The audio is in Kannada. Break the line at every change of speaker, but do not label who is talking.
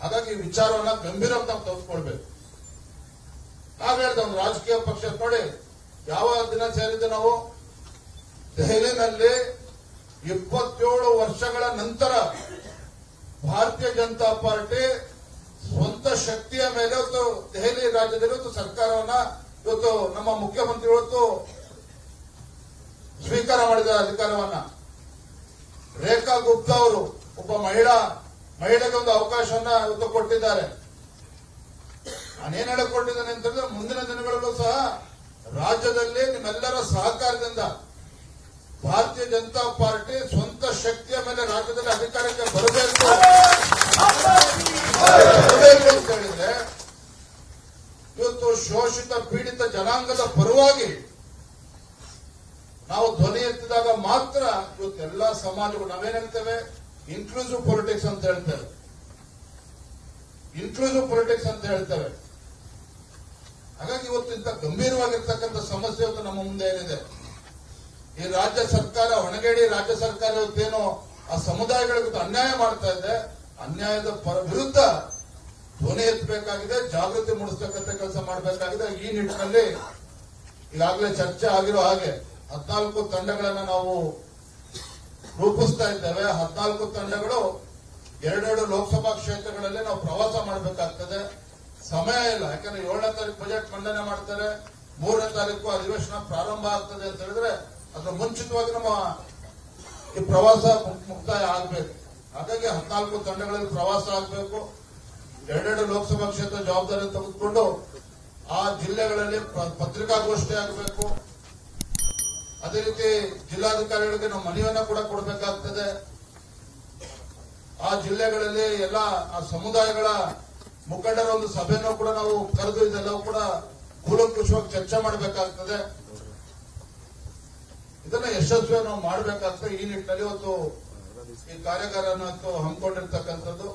ಹಾಗಾಗಿ ಈ ವಿಚಾರವನ್ನ ಗಂಭೀರವಾಗಿ ನಾವು ತೆಗೆದುಕೊಳ್ಬೇಕು ನಾವ್ ಹೇಳ್ದೆ ಒಂದು ರಾಜಕೀಯ ಪಕ್ಷ ನೋಡಿ, ಯಾವ ದಿನ ಸೇರಿದ್ದೆ ನಾವು? ದೆಹಲಿನಲ್ಲಿ ಇಪ್ಪತ್ತೇಳು ವರ್ಷಗಳ ನಂತರ ಭಾರತೀಯ ಜನತಾ ಪಾರ್ಟಿ ಸ್ವಂತ ಶಕ್ತಿಯ ಮೇಲೆ ಇವತ್ತು ದೆಹಲಿ ರಾಜ್ಯದಲ್ಲಿ ಇವತ್ತು ಸರ್ಕಾರವನ್ನ ಇವತ್ತು ನಮ್ಮ ಮುಖ್ಯಮಂತ್ರಿ ಇವತ್ತು ಸ್ವೀಕಾರ ಮಾಡಿದ ಅಧಿಕಾರವನ್ನ. ರೇಖಾ ಗುಪ್ತಾ ಅವರು ಒಬ್ಬ ಮಹಿಳಾ ಮಹಿಳೆಗೆ ಒಂದು ಅವಕಾಶವನ್ನ ಇವತ್ತು ಕೊಟ್ಟಿದ್ದಾರೆ. ನಾನೇನ್ ಹೇಳಿಕೊಂಡಿದ್ದೇನೆ ಅಂತಂದ್ರೆ ಮುಂದಿನ ದಿನಗಳಲ್ಲೂ ಸಹ ರಾಜ್ಯದಲ್ಲಿ ನಿಮ್ಮೆಲ್ಲರ ಸಹಕಾರದಿಂದ ಭಾರತೀಯ ಜನತಾ ಪಾರ್ಟಿ ಸ್ವಂತ ಶಕ್ತಿಯ ಮೇಲೆ ರಾಜ್ಯದಲ್ಲಿ ಅಧಿಕಾರಕ್ಕೆ ಬರಬೇಕು ಬರಬೇಕು ಅಂತ ಹೇಳಿದ್ರೆ ಇವತ್ತು ಶೋಷಿತ ಪೀಡಿತ ಜನಾಂಗದ ಪರವಾಗಿ ನಾವು ಧ್ವನಿ ಎತ್ತಿದಾಗ ಮಾತ್ರ ಇವತ್ತೆಲ್ಲ ಸಮಾಜಗಳು ನಾವೇನ್ ಹೇಳ್ತೇವೆ? ಇನ್ಕ್ಲೂಸಿವ್ ಪೊಲಿಟಿಕ್ಸ್ ಅಂತ ಹೇಳ್ತಾರೆ. ಇನ್ಕ್ಲೂಸಿವ್ ಪೊಲಿಟಿಕ್ಸ್ ಅಂತ ಹೇಳ್ತಾರೆ. ಹಾಗಾಗಿ ಇವತ್ತು ಇಂಥ ಗಂಭೀರವಾಗಿರ್ತಕ್ಕಂಥ ಸಮಸ್ಯೆ ಇವತ್ತು ನಮ್ಮ ಮುಂದೆ ಏನಿದೆ? ಈ ರಾಜ್ಯ ಸರ್ಕಾರ, ಹೊಣಗೇಡಿ ರಾಜ್ಯ ಸರ್ಕಾರ ಇವತ್ತೇನು ಆ ಸಮುದಾಯಗಳಿಗೆ ಅನ್ಯಾಯ ಮಾಡ್ತಾ ಇದೆ. ಅನ್ಯಾಯದ ಪರ ವಿರುದ್ಧ ಧ್ವನಿ ಎತ್ತಬೇಕಾಗಿದೆ, ಜಾಗೃತಿ ಮೂಡಿಸ್ತಕ್ಕಂಥ ಕೆಲಸ ಮಾಡಬೇಕಾಗಿದೆ. ಈ ನಿಟ್ಟಿನಲ್ಲಿ ಈಗಾಗಲೇ ಚರ್ಚೆ ಆಗಿರೋ ಹಾಗೆ ಹದಿನಾಲ್ಕು ತಂಡಗಳನ್ನ ನಾವು ರೂಪಿಸ್ತಾ ಇದ್ದೇವೆ. ಹದಿನಾಲ್ಕು ತಂಡಗಳು ಎರಡೆರಡು ಲೋಕಸಭಾ ಕ್ಷೇತ್ರಗಳಲ್ಲಿ ನಾವು ಪ್ರವಾಸ ಮಾಡಬೇಕಾಗ್ತದೆ. ಸಮಯ ಇಲ್ಲ. ಯಾಕಂದ್ರೆ ಏಳನೇ ತಾರೀಕು ಬಜೆಟ್ ಮಂಡನೆ ಮಾಡ್ತಾರೆ. ಮೂರನೇ ತಾರೀಕು ಅಧಿವೇಶನ ಪ್ರಾರಂಭ ಆಗ್ತದೆ ಅಂತ ಹೇಳಿದ್ರೆ ಅದ್ರ ಮುಂಚಿತವಾಗಿ ನಮ್ಮ ಈ ಪ್ರವಾಸ ಮುಕ್ತಾಯ ಆಗಬೇಕು. ಹಾಗಾಗಿ ಹದಿನಾಲ್ಕು ತಂಡಗಳಲ್ಲಿ ಪ್ರವಾಸ ಆಗಬೇಕು. ಎರಡೆರಡು ಲೋಕಸಭಾ ಕ್ಷೇತ್ರ ಜವಾಬ್ದಾರಿ ತೆಗೆದುಕೊಂಡು ಆ ಜಿಲ್ಲೆಗಳಲ್ಲಿ ಪತ್ರಿಕಾಗೋಷ್ಠಿ ಆಗಬೇಕು. ಅದೇ ರೀತಿ ಜಿಲ್ಲಾಧಿಕಾರಿಗಳಿಗೆ ನಾವು ಮನವಿಯನ್ನ ಕೂಡ ಕೊಡಬೇಕಾಗ್ತದೆ. ಆ ಜಿಲ್ಲೆಗಳಲ್ಲಿ ಎಲ್ಲ ಆ ಸಮುದಾಯಗಳ ಮುಖಂಡರ ಒಂದು ಸಭೆಯನ್ನು ಕೂಡ ನಾವು ಕರೆದು ಇದೆಲ್ಲವೂ ಕೂಡ ಕೂಲಂಕುಷವಾಗಿ ಚರ್ಚೆ ಮಾಡಬೇಕಾಗ್ತದೆ. ಇದನ್ನ ಯಶಸ್ವಿಯಾಗಿ ನಾವು ಮಾಡಬೇಕಾಗ್ತದೆ. ಈ ನಿಟ್ಟಿನಲ್ಲಿ ಇವತ್ತು ಈ ಕಾರ್ಯಾಗಾರನ ಹಮ್ಮಿಕೊಂಡಿರ್ತಕ್ಕಂಥದ್ದು.